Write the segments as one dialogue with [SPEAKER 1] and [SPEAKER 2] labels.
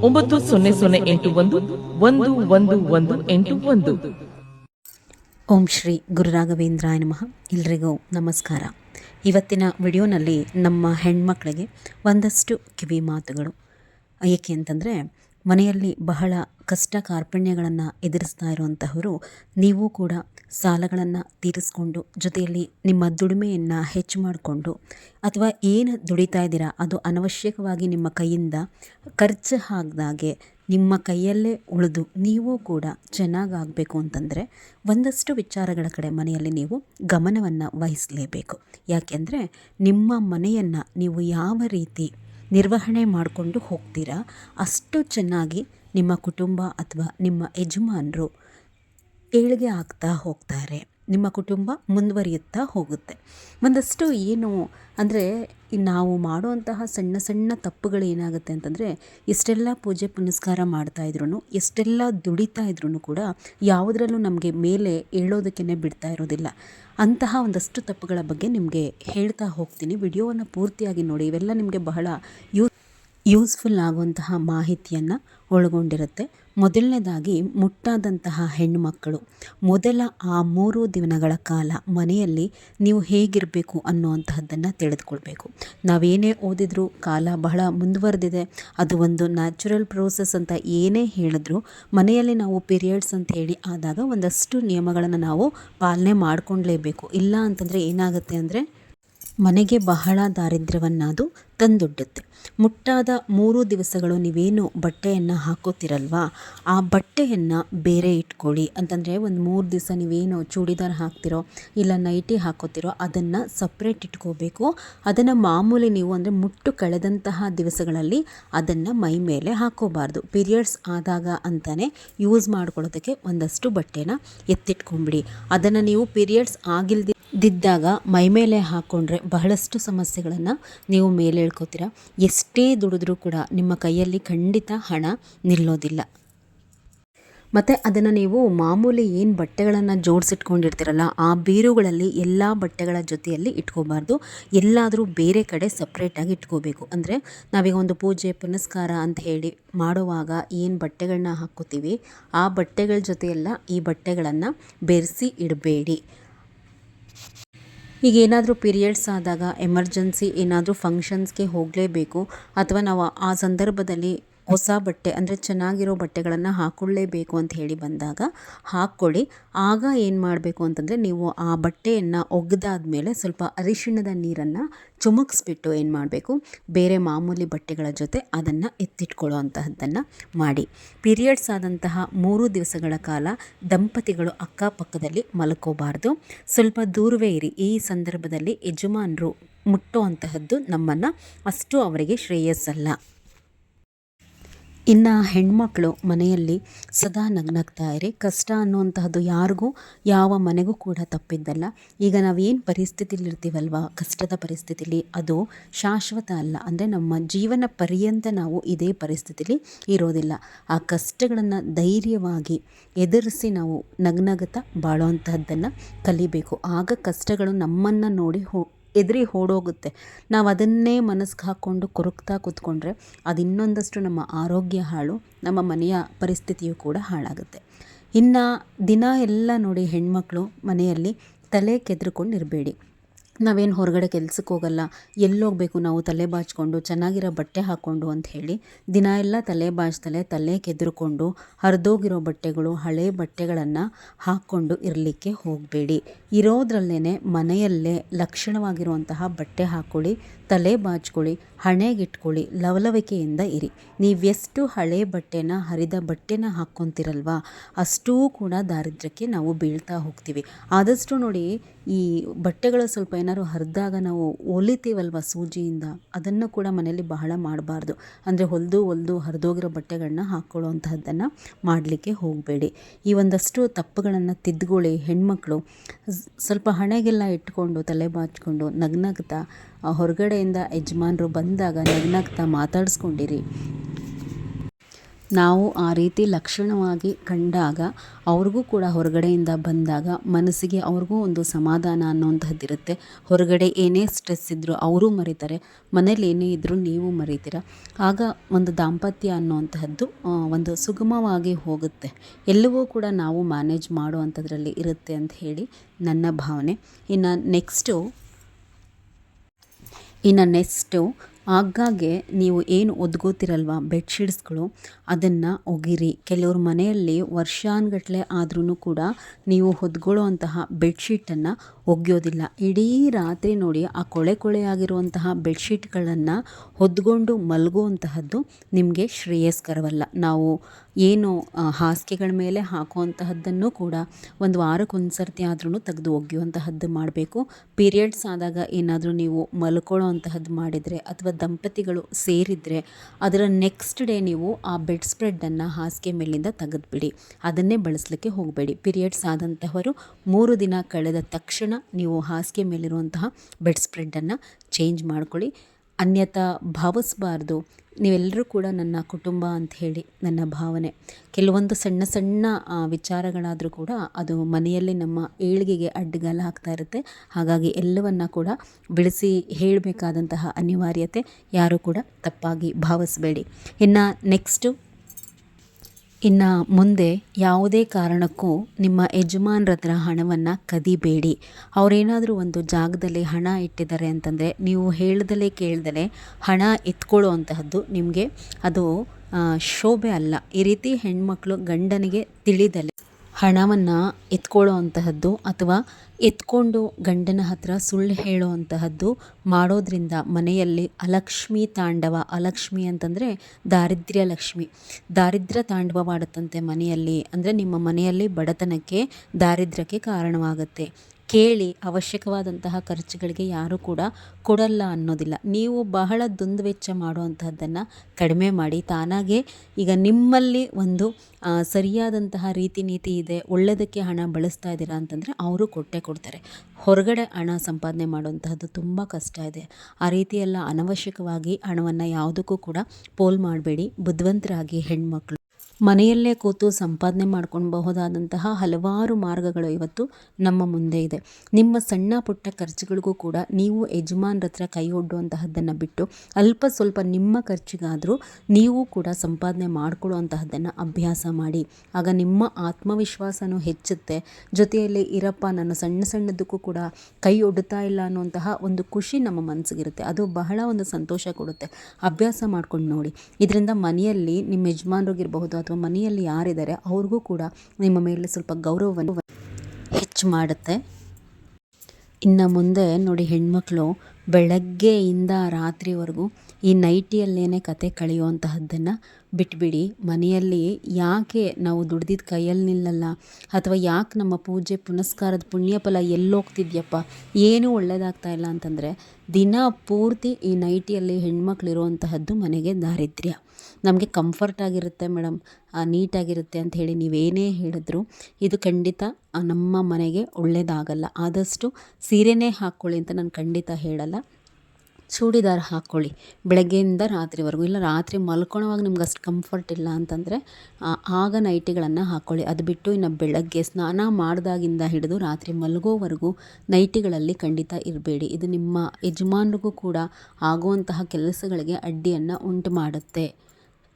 [SPEAKER 1] ಒಂಬತ್ತು ಸೊನ್ನೆ ಸೊನ್ನೆ ಎಂಟು ಒಂದು ಒಂದು ಒಂದು ಒಂದು ಎಂಟು ಒಂದು.
[SPEAKER 2] ಓಂ ಶ್ರೀ ಗುರು ರಾಘವೇಂದ್ರಾಯ ನಮಃ. ಎಲ್ರಿಗೂ ನಮಸ್ಕಾರ. ಇವತ್ತಿನ ವಿಡಿಯೋನಲ್ಲಿ ನಮ್ಮ ಹೆಣ್ಮಕ್ಳಿಗೆ ಒಂದಷ್ಟು ಕಿವಿ ಮಾತುಗಳು ಏಕೆ ಅಂತಂದರೆ ಮನೆಯಲ್ಲಿ ಬಹಳ ಕಷ್ಟ ಕಾರ್ಪಣ್ಯಗಳನ್ನು ಎದುರಿಸ್ತಾ ಇರುವಂತಹವರು ನೀವು ಕೂಡ ಸಾಲಗಳನ್ನು ತೀರಿಸ್ಕೊಂಡು ಜೊತೆಯಲ್ಲಿ ನಿಮ್ಮ ದುಡಿಮೆಯನ್ನು ಹೆಚ್ಚು ಮಾಡಿಕೊಂಡು ಅಥವಾ ಏನು ದುಡಿತಾ ಇದ್ದೀರಾ ಅದು ಅನವಶ್ಯಕವಾಗಿ ನಿಮ್ಮ ಕೈಯಿಂದ ಖರ್ಚು ಆಗ್ದಾಗೆ ನಿಮ್ಮ ಕೈಯಲ್ಲೇ ಉಳಿದು ನೀವು ಕೂಡ ಚೆನ್ನಾಗಾಗಬೇಕು ಅಂತಂದರೆ ಒಂದಷ್ಟು ವಿಚಾರಗಳ ಕಡೆ ಮನೆಯಲ್ಲಿ ನೀವು ಗಮನವನ್ನು ವಹಿಸಲೇಬೇಕು. ಯಾಕೆಂದರೆ ನಿಮ್ಮ ಮನೆಯನ್ನು ನೀವು ಯಾವ ರೀತಿ ನಿರ್ವಹಣೆ ಮಾಡಿಕೊಂಡು ಹೋಗ್ತೀರಾ? ಅಷ್ಟು ಚೆನ್ನಾಗಿ ನಿಮ್ಮ ಕುಟುಂಬ ಅಥವಾ ನಿಮ್ಮ ಯಜಮಾನರು ಏಳಿಗೆ ಆಗ್ತಾ ಹೋಗ್ತಾರೆ. ನಿಮ್ಮ ಕುಟುಂಬ ಮುಂದುವರಿಯುತ್ತಾ ಹೋಗುತ್ತೆ. ಒಂದಷ್ಟು ಏನು ಅಂದರೆ ನಾವು ಮಾಡುವಂತಹ ಸಣ್ಣ ಸಣ್ಣ ತಪ್ಪುಗಳು ಏನಾಗುತ್ತೆ ಅಂತಂದರೆ, ಎಷ್ಟೆಲ್ಲ ಪೂಜೆ ಪುನಸ್ಕಾರ ಮಾಡ್ತಾ ಇದ್ರು ಎಷ್ಟೆಲ್ಲ ದುಡಿತಾ ಇದ್ರೂ ಕೂಡ ಯಾವುದರಲ್ಲೂ ನಮಗೆ ಮೇಲೆ ಹೇಳೋದಕ್ಕೇ ಬಿಡ್ತಾ ಇರೋದಿಲ್ಲ. ಅಂತಹ ಒಂದಷ್ಟು ತಪ್ಪುಗಳ ಬಗ್ಗೆ ನಿಮಗೆ ಹೇಳ್ತಾ ಹೋಗ್ತೀನಿ. ವಿಡಿಯೋವನ್ನು ಪೂರ್ತಿಯಾಗಿ ನೋಡಿ. ಇವೆಲ್ಲ ನಿಮಗೆ ಬಹಳ ಯೂ, ಯೂಸ್ಫುಲ್ ಆಗುವಂತಹ ಮಾಹಿತಿಯನ್ನು ಒಳಗೊಂಡಿರುತ್ತೆ. ಮೊದಲನೇದಾಗಿ ಮುಟ್ಟಾದಂತಹ ಹೆಣ್ಣುಮಕ್ಕಳು. ಮೊದಲ ಆ ಮೂರು ದಿನಗಳ ಕಾಲ ಮನೆಯಲ್ಲಿ ನೀವು ಹೇಗಿರಬೇಕು ಅನ್ನುವಂತಹದ್ದನ್ನು ತಿಳಿದುಕೊಳ್ಬೇಕು. ನಾವೇನೇ ಓದಿದರೂ ಕಾಲ ಬಹಳ ಮುಂದುವರೆದಿದೆ. ಅದು ಒಂದು ನ್ಯಾಚುರಲ್ ಪ್ರೋಸೆಸ್ ಅಂತ ಏನೇ ಹೇಳಿದ್ರು ಮನೆಯಲ್ಲಿ ನಾವು ಪೀರಿಯಡ್ಸ್ ಅಂತ ಹೇಳಿ ಆದಾಗ ಒಂದಷ್ಟು ನಿಯಮಗಳನ್ನು ನಾವು ಪಾಲನೆ ಮಾಡಿಕೊಂಡ್ಲೇಬೇಕು. ಇಲ್ಲ ಅಂತಂದರೆ ಏನಾಗುತ್ತೆ ಅಂದರೆ ಮನೆಗೆ ಬಹಳ ದಾರಿದ್ರ್ಯವನ್ನದು ತಂದೊಡ್ಡುತ್ತೆ. ಮುಟ್ಟಾದ ಮೂರು ದಿವಸಗಳು ನೀವೇನು ಬಟ್ಟೆಯನ್ನು ಹಾಕೋತಿರಲ್ವಾ? ಆ ಬಟ್ಟೆಯನ್ನು ಬೇರೆ ಇಟ್ಕೊಳ್ಳಿ. ಅಂತಂದರೆ ಒಂದು ಮೂರು ದಿವಸ ನೀವೇನು ಚೂಡಿದಾರ್ ಹಾಕ್ತಿರೋ ಇಲ್ಲ ನೈಟಿ ಹಾಕೋತಿರೋ ಅದನ್ನು ಸಪ್ರೇಟ್ ಇಟ್ಕೋಬೇಕು. ಅದನ್ನು ಮಾಮೂಲಿ ನೀವು ಅಂದರೆ ಮುಟ್ಟು ಕಳೆದಂತಹ ದಿವಸಗಳಲ್ಲಿ ಅದನ್ನು ಮೈ ಮೇಲೆ ಹಾಕೋಬಾರ್ದು. ಪೀರಿಯಡ್ಸ್ ಆದಾಗ ಅಂತಲೇ ಯೂಸ್ ಮಾಡ್ಕೊಳ್ಳೋದಕ್ಕೆ ಒಂದಷ್ಟು ಬಟ್ಟೆನ ಎತ್ತಿಟ್ಕೊಂಬಿಡಿ. ಅದನ್ನು ನೀವು ಪೀರಿಯಡ್ಸ್ ಆಗಿಲ್ದಿ ದಿದ್ದಾಗ ಮೈಮೇಲೆ ಹಾಕ್ಕೊಂಡ್ರೆ ಬಹಳಷ್ಟು ಸಮಸ್ಯೆಗಳನ್ನು ನೀವು ಮೇಲೆ ಹೇಳ್ಕೋತೀರ? ಎಷ್ಟೇ ದುಡಿದ್ರೂ ಕೂಡ ನಿಮ್ಮ ಕೈಯಲ್ಲಿ ಖಂಡಿತ ಹಣ ನಿಲ್ಲೋದಿಲ್ಲ. ಮತ್ತು ಅದನ್ನು ನೀವು ಮಾಮೂಲಿ ಏನು ಬಟ್ಟೆಗಳನ್ನು ಜೋಡಿಸಿಟ್ಕೊಂಡಿರ್ತೀರಲ್ಲ, ಆ ಬೀರುಗಳಲ್ಲಿ ಎಲ್ಲ ಬಟ್ಟೆಗಳ ಜೊತೆಯಲ್ಲಿ ಇಟ್ಕೋಬಾರ್ದು. ಎಲ್ಲಾದರೂ ಬೇರೆ ಕಡೆ ಸಪ್ರೇಟಾಗಿ ಇಟ್ಕೋಬೇಕು. ಅಂದರೆ ನಾವೀಗ ಒಂದು ಪೂಜೆ, ಪುನಸ್ಕಾರ ಅಂತ ಹೇಳಿ ಮಾಡುವಾಗ ಏನು ಬಟ್ಟೆಗಳನ್ನ ಹಾಕ್ಕೋತೀವಿ, ಆ ಬಟ್ಟೆಗಳ ಜೊತೆಯೆಲ್ಲ ಈ ಬಟ್ಟೆಗಳನ್ನು ಬೆರೆಸಿ ಇಡಬೇಡಿ. ಈಗ ಏನಾದರೂ ಪೀರಿಯಡ್ಸ್ ಆದಾಗ ಎಮರ್ಜೆನ್ಸಿ ಏನಾದರೂ ಫಂಕ್ಷನ್ಸ್ಗೆ ಹೋಗಲೇಬೇಕು ಅಥವಾ ನಾವು ಆ ಸಂದರ್ಭದಲ್ಲಿ ಹೊಸ ಬಟ್ಟೆ, ಅಂದರೆ ಚೆನ್ನಾಗಿರೋ ಬಟ್ಟೆಗಳನ್ನು ಹಾಕ್ಕೊಳ್ಳೇಬೇಕು ಅಂತ ಹೇಳಿ ಬಂದಾಗ ಹಾಕ್ಕೊಳ್ಳಿ. ಆಗ ಏನು ಮಾಡಬೇಕು ಅಂತಂದರೆ ನೀವು ಆ ಬಟ್ಟೆಯನ್ನು ಒಗೆದಾದ್ಮೇಲೆ ಸ್ವಲ್ಪ ಅರಿಶಿಣದ ನೀರನ್ನು ಚುಮುಕ್ಸ್ಬಿಟ್ಟು ಏನು ಮಾಡಬೇಕು, ಬೇರೆ ಮಾಮೂಲಿ ಬಟ್ಟೆಗಳ ಜೊತೆ ಅದನ್ನು ಎತ್ತಿಟ್ಕೊಳ್ಳೋ ಅಂತಹದ್ದನ್ನು ಮಾಡಿ. ಪೀರಿಯಡ್ಸ್ ಆದಂತಹ ಮೂರು ದಿವಸಗಳ ಕಾಲ ದಂಪತಿಗಳು ಅಕ್ಕಪಕ್ಕದಲ್ಲಿ ಮಲ್ಕೋಬಾರ್ದು. ಸ್ವಲ್ಪ ದೂರವೇ ಇರಿ. ಈ ಸಂದರ್ಭದಲ್ಲಿ ಯಜಮಾನರು ಮುಟ್ಟುವಂತಹದ್ದು ನಮ್ಮನ್ನು ಅಷ್ಟು ಅವರಿಗೆ ಶ್ರೇಯಸ್ಸಲ್ಲ. ಇನ್ನು ಹೆಣ್ಮಕ್ಳು ಮನೆಯಲ್ಲಿ ಸದಾ ನಗ್ನಗ್ತಾ ಇರಿ ಕಷ್ಟ ಅನ್ನುವಂತಹದ್ದು ಯಾರಿಗೂ ಯಾವ ಮನೆಗೂ ಕೂಡ ತಪ್ಪಿದ್ದಲ್ಲ. ಈಗ ನಾವೇನು ಪರಿಸ್ಥಿತಿಲಿರ್ತೀವಲ್ವ? ಕಷ್ಟದ ಪರಿಸ್ಥಿತಿಲಿ ಅದು ಶಾಶ್ವತ ಅಲ್ಲ. ಅಂದರೆ ನಮ್ಮ ಜೀವನ ಪರ್ಯಂತ ನಾವು ಇದೇ ಪರಿಸ್ಥಿತಿಲಿ ಇರೋದಿಲ್ಲ. ಆ ಕಷ್ಟಗಳನ್ನು ಧೈರ್ಯವಾಗಿ ಎದುರಿಸಿ ನಾವು ನಗ್ನಗತ ಬಾಳೋ ಅಂತಹದ್ದನ್ನು ಕಲಿಬೇಕು. ಆಗ ಕಷ್ಟಗಳು ನಮ್ಮನ್ನು ನೋಡಿ ಹೋ ಎದುರಿ ಓಡೋಗುತ್ತೆ. ನಾವು ಅದನ್ನೇ ಮನಸ್ಸಿಗೆ ಹಾಕ್ಕೊಂಡು ಕೊರಗ್ತಾ ಕೂತ್ಕೊಂಡ್ರೆ ಅದು ಇನ್ನೊಂದಷ್ಟು ನಮ್ಮ ಆರೋಗ್ಯ ಹಾಳು, ನಮ್ಮ ಮನೆಯ ಪರಿಸ್ಥಿತಿಯು ಕೂಡ ಹಾಳಾಗುತ್ತೆ. ಇನ್ನು ದಿನ ಎಲ್ಲ ನೋಡಿ ಹೆಣ್ಮಕ್ಳು ಮನೆಯಲ್ಲಿ ತಲೆ ಕೆದ್ರುಕೊಂಡಿರಬೇಡಿ. ನಾವೇನು ಹೊರಗಡೆ ಕೆಲ್ಸಕ್ಕೆ ಹೋಗಲ್ಲ, ಎಲ್ಲೋಗಬೇಕು ನಾವು ತಲೆ ಬಾಚಿಕೊಂಡು, ಚೆನ್ನಾಗಿರೋ ಬಟ್ಟೆ ಹಾಕ್ಕೊಂಡು ಅಂತ ಹೇಳಿ ದಿನ ಎಲ್ಲ ತಲೆ ಬಾಚ್ತಲೆ ತಲೆ ಕೆದ್ರುಕೊಂಡು ಹರಿದೋಗಿರೋ ಬಟ್ಟೆಗಳು, ಹಳೆ ಬಟ್ಟೆಗಳನ್ನು ಹಾಕ್ಕೊಂಡು ಇರಲಿಕ್ಕೆ ಹೋಗಬೇಡಿ. ಇರೋದ್ರಲ್ಲೇ ಮನೆಯಲ್ಲೇ ಲಕ್ಷಣವಾಗಿರುವಂತಹ ಬಟ್ಟೆ ಹಾಕ್ಕೊಳ್ಳಿ ತಲೆ ಬಾಚ್ಕೊಳ್ಳಿ, ಹಣೆಗಿಟ್ಕೊಳ್ಳಿ, ಲವಲವಿಕೆಯಿಂದ ಇರಿ. ನೀವೆಷ್ಟು ಹಳೆ ಬಟ್ಟೆನ ಹರಿದ ಬಟ್ಟೆನ ಹಾಕ್ಕೊತಿರಲ್ವಾ, ಅಷ್ಟೂ ಕೂಡ ದಾರಿದ್ರ್ಯಕ್ಕೆ ನಾವು ಬೀಳ್ತಾ ಹೋಗ್ತೀವಿ. ಆದಷ್ಟು ನೋಡಿ, ಈ ಬಟ್ಟೆಗಳು ಸ್ವಲ್ಪ ಏನಾದ್ರು ಹರಿದಾಗ ನಾವು ಒಲಿತೀವಲ್ವ ಸೂಜಿಯಿಂದ, ಅದನ್ನು ಕೂಡ ಮನೆಯಲ್ಲಿ ಬಹಳ ಮಾಡಬಾರ್ದು. ಅಂದರೆ ಹೊಲಿದು ಹೊಲಿದು ಹರಿದೋಗಿರೋ ಬಟ್ಟೆಗಳನ್ನ ಹಾಕ್ಕೊಳ್ಳೋ ಅಂತಹದ್ದನ್ನು ಮಾಡಲಿಕ್ಕೆ ಹೋಗಬೇಡಿ. ಈ ಒಂದಷ್ಟು ತಪ್ಪುಗಳನ್ನು ತಿದ್ದುಕೊಳ್ಳಿ ಹೆಣ್ಮಕ್ಳು. ಸ್ವಲ್ಪ ಹಣೆಗೆಲ್ಲ ಇಟ್ಕೊಂಡು, ತಲೆ ಬಾಚ್ಕೊಂಡು, ನಗ್ನಗ್ತಾ ಹೊರಗಡೆಯಿಂದ ಯಜಮಾನರು ಬಂದಾಗ ನಗ್ನಗ್ತಾ ಮಾತಾಡಿಸ್ಕೊಂಡಿರಿ. ನಾವು ಆ ರೀತಿ ಲಕ್ಷಣವಾಗಿ ಕಂಡಾಗ ಅವ್ರಿಗೂ ಕೂಡ ಹೊರಗಡೆಯಿಂದ ಬಂದಾಗ ಮನಸ್ಸಿಗೆ ಅವ್ರಿಗೂ ಒಂದು ಸಮಾಧಾನ ಅನ್ನೋಂಥದ್ದಿರುತ್ತೆ ಹೊರಗಡೆ ಏನೇ ಸ್ಟ್ರೆಸ್ ಇದ್ದರೂ ಅವರೂ ಮರೀತಾರೆ ಮನೇಲಿ ಏನೇ ಇದ್ದರೂ ನೀವು ಮರೀತೀರ? ಆಗ ಒಂದು ದಾಂಪತ್ಯ ಅನ್ನುವಂತಹದ್ದು ಆ, ಒಂದು ಸುಗಮವಾಗಿ ಹೋಗುತ್ತೆ. ಎಲ್ಲವೂ ಕೂಡ ನಾವು ಮ್ಯಾನೇಜ್ ಮಾಡುವಂಥದ್ರಲ್ಲಿ ಇರುತ್ತೆ ಅಂತ ಹೇಳಿ ನನ್ನ ಭಾವನೆ. ಇನ್ನು ನೆಕ್ಸ್ಟು ಇನ್ನು ನೆಕ್ಸ್ಟು ಆಗಾಗ್ಗೆ ನೀವು ಏನು ಒದ್ಗೋತಿರಲ್ವ ಬೆಡ್ಶೀಟ್ಸ್ಗಳು? ಅದನ್ನು ಒಗಿರಿ. ಕೆಲವ್ರ ಮನೆಯಲ್ಲಿ ವರ್ಷಾನುಗಟ್ಲೆ ಆದ್ರೂ ಕೂಡ ನೀವು ಹೊದ್ಕೊಳ್ಳೋ ಅಂತಹ ಬೆಡ್ಶೀಟನ್ನು ಒಗೆಯೋದಿಲ್ಲ. ಇಡೀ ರಾತ್ರಿ ನೋಡಿ ಆ ಕೊಳೆ ಕೊಳೆಯಾಗಿರುವಂತಹ ಬೆಡ್ಶೀಟ್ಗಳನ್ನು ಹೊದ್ಕೊಂಡು ಮಲಗುವಂತಹದ್ದು ನಿಮಗೆ ಶ್ರೇಯಸ್ಕರವಲ್ಲ. ನಾವು ಏನು ಹಾಸಿಗೆಗಳ ಮೇಲೆ ಹಾಕುವಂತಹದ್ದನ್ನು ಕೂಡ ಒಂದು ವಾರಕ್ಕೊಂದು ಸರ್ತಿ ಆದ್ರೂ ತೆಗೆದು ಒಗೆಯುವಂತಹದ್ದು ಮಾಡಬೇಕು. ಪೀರಿಯಡ್ಸ್ ಆದಾಗ ಏನಾದರೂ ನೀವು ಮಲ್ಕೊಳ್ಳೋ ಅಂತಹದ್ದು ಮಾಡಿದರೆ ಅಥವಾ ದಂಪತಿಗಳು ಸೇರಿದರೆ ಅದರ ನೆಕ್ಸ್ಟ್ ಡೇ ನೀವು ಆ ಬೆಡ್ ಸ್ಪ್ರೆಡ್ಡನ್ನು ಹಾಸಿಗೆ ಮೇಲಿಂದ ತೆಗೆದುಬಿಡಿ. ಅದನ್ನೇ ಬಳಸಲಿಕ್ಕೆ ಹೋಗಬೇಡಿ. ಪಿರಿಯಡ್ಸ್ ಆದಂತಹವರು ಮೂರು ದಿನ ಕಳೆದ ತಕ್ಷಣ ನೀವು ಹಾಸಿಗೆ ಮೇಲಿರುವಂತಹ ಬೆಡ್ ಸ್ಪ್ರೆಡ್ಡನ್ನು ಚೇಂಜ್ ಮಾಡ್ಕೊಳ್ಳಿ. ಅನ್ಯತಾ ಭಾವಿಸಬಾರ್ದು. ನೀವೆಲ್ಲರೂ ಕೂಡ ನನ್ನ ಕುಟುಂಬ ಅಂತ ಹೇಳಿ ನನ್ನ ಭಾವನೆ. ಕೆಲವೊಂದು ಸಣ್ಣ ಸಣ್ಣ ವಿಚಾರಗಳಾದರೂ ಕೂಡ ಅದು ಮನೆಯಲ್ಲಿ ನಮ್ಮ ಏಳಿಗೆಗೆ ಅಡ್ಡಗಾಲ ಹಾಕ್ತಾ ಇರುತ್ತೆ. ಹಾಗಾಗಿ ಎಲ್ಲವನ್ನ ಕೂಡ ಬಿಡಿಸಿ ಹೇಳಬೇಕಾದಂತಹ ಅನಿವಾರ್ಯತೆ ಯಾರೂ ಕೂಡ ತಪ್ಪಾಗಿ ಭಾವಿಸಬೇಡಿ. ಇನ್ನು ನೆಕ್ಸ್ಟು ಇನ್ನು ಮುಂದೆ ಯಾವುದೇ ಕಾರಣಕ್ಕೂ ನಿಮ್ಮ ಯಜಮಾನ್ರ ಹತ್ರ ಹಣವನ್ನು ಕದಿಬೇಡಿ. ಅವರೇನಾದರೂ ಒಂದು ಜಾಗದಲ್ಲಿ ಹಣ ಇಟ್ಟಿದ್ದಾರೆ ಅಂತಂದರೆ ನೀವು ಹೇಳ್ದಲೇ ಕೇಳ್ದಲೇ ಹಣ ಎತ್ಕೊಳ್ಳೋ ಅಂತಹದ್ದು ನಿಮಗೆ ಅದು ಶೋಭೆ ಅಲ್ಲ. ಈ ರೀತಿ ಹೆಣ್ಮಕ್ಳು ಗಂಡನಿಗೆ ತಿಳಿದಲೆ ಹಣವನ್ನು ಎತ್ಕೊಳ್ಳೋ ಅಂತಹದ್ದು ಅಥವಾ ಎತ್ಕೊಂಡು ಗಂಡನ ಹತ್ರ ಸುಳ್ಳು ಹೇಳೋ ಅಂತಹದ್ದು ಮಾಡೋದ್ರಿಂದ ಮನೆಯಲ್ಲಿ ಅಲಕ್ಷ್ಮಿ ತಾಂಡವ, ಅಲಕ್ಷ್ಮಿ ಅಂತಂದರೆ ದಾರಿದ್ರ್ಯ ಲಕ್ಷ್ಮಿ. ದಾರಿದ್ರ್ಯ ತಾಂಡವ ಮಾಡುತ್ತಂತೆ ಮನೆಯಲ್ಲಿ, ಅಂದರೆ ನಿಮ್ಮ ಮನೆಯಲ್ಲಿ ಬಡತನಕ್ಕೆ, ದಾರಿದ್ರ್ಯಕ್ಕೆ ಕಾರಣವಾಗುತ್ತೆ. ಕೇಳಿ ಅವಶ್ಯಕವಾದಂತಹ ಖರ್ಚುಗಳಿಗೆ ಯಾರೂ ಕೂಡ ಕೊಡಲ್ಲ ಅನ್ನೋದಿಲ್ಲ. ನೀವು ಬಹಳ ದುಂದುವೆಚ್ಚ ಮಾಡುವಂತಹದ್ದನ್ನು ಕಡಿಮೆ ಮಾಡಿ. ತಾನಾಗೆ ಈಗ ನಿಮ್ಮಲ್ಲಿ ಒಂದು ಸರಿಯಾದಂತಹ ರೀತಿ ನೀತಿ ಇದೆ ಒಳ್ಳೆಯದಕ್ಕೆ ಹಣ ಬಳಸ್ತಾ ಇದ್ದೀರಾ ಅಂತಂದರೆ ಅವರು ಕೊಟ್ಟೆ ಕೊಡ್ತಾರೆ. ಹೊರಗಡೆ ಹಣ ಸಂಪಾದನೆ ಮಾಡುವಂತಹದ್ದು ತುಂಬ ಕಷ್ಟ ಇದೆ. ಆ ರೀತಿಯೆಲ್ಲ ಅನವಶ್ಯಕವಾಗಿ ಹಣವನ್ನು ಯಾವುದಕ್ಕೂ ಕೂಡ ಪೋಲ್ ಮಾಡಬೇಡಿ. ಬುದ್ಧಿವಂತರಾಗಿ ಹೆಣ್ಮಕ್ಳು ಮನೆಯಲ್ಲೇ ಕೂತು ಸಂಪಾದನೆ ಮಾಡ್ಕೊಳ್ಬಹುದಾದಂತಹ ಹಲವಾರು ಮಾರ್ಗಗಳು ಇವತ್ತು ನಮ್ಮ ಮುಂದೆ ಇದೆ. ನಿಮ್ಮ ಸಣ್ಣ ಪುಟ್ಟ ಖರ್ಚುಗಳಿಗೂ ಕೂಡ ನೀವು ಯಜಮಾನ್ರ ಹತ್ರ ಕೈ ಒಡ್ಡುವಂತಹದ್ದನ್ನು ಬಿಟ್ಟು ಅಲ್ಪ ಸ್ವಲ್ಪ ನಿಮ್ಮ ಖರ್ಚಿಗಾದರೂ ನೀವು ಕೂಡ ಸಂಪಾದನೆ ಮಾಡ್ಕೊಳ್ಳುವಂತಹದ್ದನ್ನು ಅಭ್ಯಾಸ ಮಾಡಿ. ಆಗ ನಿಮ್ಮ ಆತ್ಮವಿಶ್ವಾಸನೂ ಹೆಚ್ಚುತ್ತೆ. ಜೊತೆಯಲ್ಲಿ ಇರಪ್ಪ, ನಾನು ಸಣ್ಣ ಸಣ್ಣದಕ್ಕೂ ಕೂಡ ಕೈ ಒಡ್ಡುತ್ತಾ ಇಲ್ಲ ಅನ್ನುವಂತಹ ಒಂದು ಖುಷಿ ನಮ್ಮ ಮನಸ್ಸಿಗಿರುತ್ತೆ. ಅದು ಬಹಳ ಒಂದು ಸಂತೋಷ ಕೊಡುತ್ತೆ. ಅಭ್ಯಾಸ ಮಾಡ್ಕೊಂಡು ನೋಡಿ. ಇದರಿಂದ ಮನೆಯಲ್ಲಿ ನಿಮ್ಮ ಯಜಮಾನ್ರಿಗಿರಬಹುದು ಅಥವಾ ಮನೆಯಲ್ಲಿ ಯಾರಿದ್ದಾರೆ ಅವ್ರಿಗೂ ಕೂಡ ನಿಮ್ಮ ಮೇಲೆ ಸ್ವಲ್ಪ ಗೌರವವನ್ನು ಹೆಚ್ಚು ಮಾಡುತ್ತೆ. ಇನ್ನು ಮುಂದೆ ನೋಡಿ ಹೆಣ್ಮಕ್ಳು ಬೆಳಗ್ಗೆಯಿಂದ ರಾತ್ರಿವರೆಗೂ ಈ ನೈಟಿಯಲ್ಲೇನೆ ಕತೆ ಕಳೆಯುವಂತಹದ್ದನ್ನು ಬಿಟ್ಬಿಡಿ. ಮನೆಯಲ್ಲಿ ಯಾಕೆ ನಾವು ದುಡ್ದಿದ್ದ ಕೈಯಲ್ಲಿ ನಿಲ್ಲಲ್ಲ? ಅಥವಾ ಯಾಕೆ ನಮ್ಮ ಪೂಜೆ ಪುನಸ್ಕಾರದ ಪುಣ್ಯಫಲ ಎಲ್ಲೋಗ್ತಿದ್ಯಪ್ಪ? ಏನೂ ಒಳ್ಳೆಯದಾಗ್ತಾ ಇಲ್ಲ ಅಂತಂದರೆ, ದಿನ ಪೂರ್ತಿ ಈ ನೈಟಿಯಲ್ಲಿ ಹೆಣ್ಮಕ್ಳು ಇರುವಂತಹದ್ದು ಮನೆಗೆ ದಾರಿದ್ರ್ಯ. ನಮಗೆ ಕಂಫರ್ಟ್ ಆಗಿರುತ್ತೆ ಮೇಡಮ್ ನೀಟಾಗಿರುತ್ತೆ ಅಂತ ಹೇಳಿ ನೀವೇನೇ ಹೇಳಿದ್ರು, ಇದು ಖಂಡಿತ ನಮ್ಮ ಮನೆಗೆ ಒಳ್ಳೆಯದಾಗಲ್ಲ ಆದಷ್ಟು ಸೀರೆನೇ ಹಾಕ್ಕೊಳ್ಳಿ ಅಂತ ನಾನು ಖಂಡಿತ ಹೇಳಲ್ಲ. ಚೂಡಿದಾರ್ ಹಾಕ್ಕೊಳ್ಳಿ ಬೆಳಗ್ಗೆಯಿಂದ ರಾತ್ರಿವರೆಗೂ. ಇಲ್ಲ, ರಾತ್ರಿ ಮಲ್ಕೊಳೋವಾಗ ನಿಮ್ಗೆ ಅಷ್ಟು ಕಂಫರ್ಟ್ ಇಲ್ಲ ಅಂತಂದರೆ ಆಗ ನೈಟಿಗಳನ್ನು ಹಾಕ್ಕೊಳ್ಳಿ ಅದು ಬಿಟ್ಟು ಇನ್ನು ಬೆಳಗ್ಗೆ ಸ್ನಾನ ಮಾಡಿದಾಗಿಂದ ಹಿಡಿದು ರಾತ್ರಿ ಮಲಗೋವರೆಗೂ ನೈಟಿಗಳಲ್ಲಿ ಖಂಡಿತ ಇರಬೇಡಿ. ಇದು ನಿಮ್ಮ ಯಜಮಾನ್ರಿಗೂ ಕೂಡ ಆಗುವಂತಹ ಕೆಲಸಗಳಿಗೆ ಅಡ್ಡಿಯನ್ನು ಉಂಟು ಮಾಡುತ್ತೆ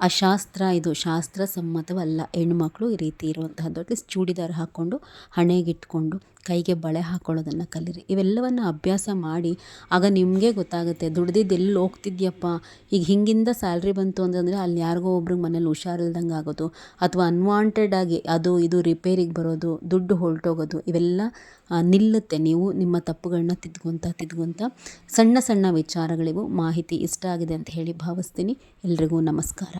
[SPEAKER 2] ಅಶಾಸ್ತ್ರ ಇದು. ಶಾಸ್ತ್ರ ಸಮ್ಮತವಲ್ಲ. ಹೆಣ್ಣುಮಕ್ಕಳು ಈ ರೀತಿ ಇರುವಂತಹದ್ದು. ಅಟ್ಲೀಸ್ಟ್ ಚೂಡಿದಾರ್ ಹಾಕ್ಕೊಂಡು ಹಣೆಗಿಟ್ಕೊಂಡು ಕೈಗೆ ಬಳೆ ಹಾಕ್ಕೊಳ್ಳೋದನ್ನು ಕಲೀರಿ. ಇವೆಲ್ಲವನ್ನು ಅಭ್ಯಾಸ ಮಾಡಿ, ಆಗ ನಿಮಗೆ ಗೊತ್ತಾಗುತ್ತೆ, ದುಡ್ದಿದ್ದು ಎಲ್ಲಿ ಹೋಗ್ತಿದ್ಯಪ್ಪ? ಈಗ ಹಿಂಗಿಂದ ಸ್ಯಾಲ್ರಿ ಬಂತು ಅಂತಂದರೆ ಅಲ್ಲಿ ಯಾರಿಗೋ ಒಬ್ರಿಗೆ ಮನೇಲಿ ಹುಷಾರಿಲ್ದಂಗೆ ಆಗೋದು, ಅಥವಾ ಅನ್ವಾಂಟೆಡ್ ಆಗಿ ಅದು ಇದು ರಿಪೇರಿಗೆ ಬರೋದು, ದುಡ್ಡು ಹೊರಟೋಗೋದು, ಇವೆಲ್ಲ ನಿಲ್ಲುತ್ತೆ. ನೀವು ನಿಮ್ಮ ತಪ್ಪುಗಳನ್ನ ತಿದ್ಕೊತ ತಿದ್ಕೊತ ಸಣ್ಣ ಸಣ್ಣ ವಿಚಾರಗಳಿಗೂ ಮಾಹಿತಿ ಇಷ್ಟ ಆಗಿದೆ ಅಂತ ಹೇಳಿ ಭಾವಿಸ್ತೀನಿ. ಎಲ್ರಿಗೂ ನಮಸ್ಕಾರ.